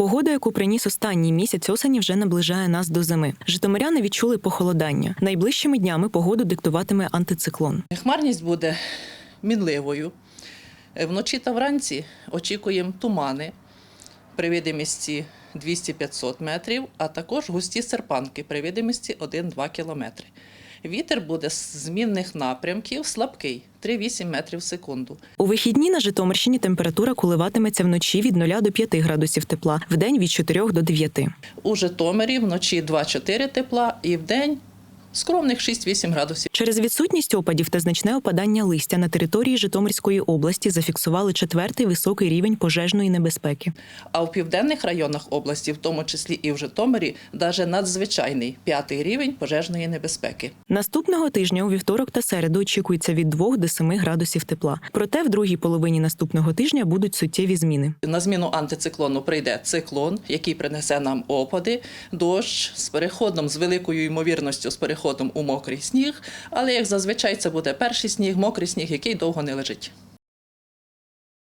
Погода, яку приніс останній місяць осені, вже наближає нас до зими. Житомиряни відчули похолодання. Найближчими днями погоду диктуватиме антициклон. Хмарність буде мінливою. Вночі та вранці очікуємо тумани при видимості 200-500 метрів, а також густі серпанки при видимості 1-2 кілометри. Вітер буде з змінних напрямків слабкий 3-8 метрів в секунду. У вихідні на Житомирщині температура коливатиметься вночі від 0 до 5 градусів тепла, вдень від 4 до 9. У Житомирі вночі 2-4 тепла і вдень скромних 6-8 градусів. Через відсутність опадів та значне опадання листя на території Житомирської області зафіксували четвертий високий рівень пожежної небезпеки. А в південних районах області, в тому числі і в Житомирі, навіть надзвичайний п'ятий рівень пожежної небезпеки. Наступного тижня у вівторок та середу очікується від 2 до 7 градусів тепла. Проте в другій половині наступного тижня будуть суттєві зміни. На зміну антициклону прийде циклон, який принесе нам опади, дощ з переходом, з великою ймовірністю, з переходом у мокрий сніг. Але як зазвичай це буде перший сніг, мокрий сніг, який довго не лежить.